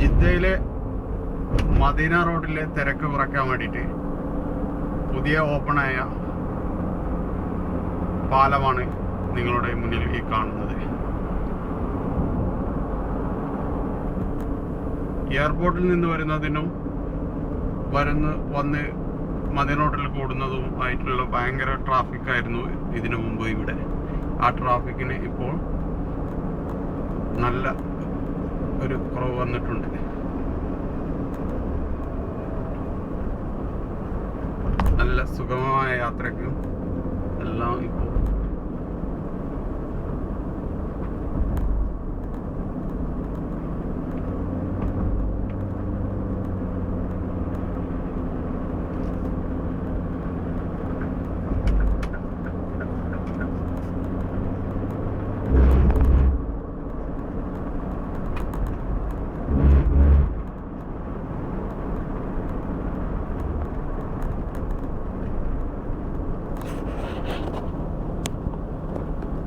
ഷാർജയിലെ മദീന റോഡിലെ തിരക്ക് കുറയ്ക്കാൻ വേണ്ടിയിട്ട് പുതിയ ഓപ്പണായ പാലമാണ് നിങ്ങളുടെ മുന്നിൽ ഈ കാണുന്നത്. എയർപോർട്ടിൽ നിന്ന് വരുന്നതിനും വരുന്ന വന്ന് മദീന റോഡിൽ കൂടുന്നതും ആയിട്ടുള്ള ഭയങ്കര ട്രാഫിക് ആയിരുന്നു ഇതിനു മുമ്പ് ഇവിടെ. ആ ട്രാഫിക്കിന് ഇപ്പോൾ നല്ല ഒരു കുറവ് വന്നിട്ടുണ്ട്. നല്ല സുഗമമായ യാത്രയ്ക്കും എല്ലാം ഇപ്പോൾ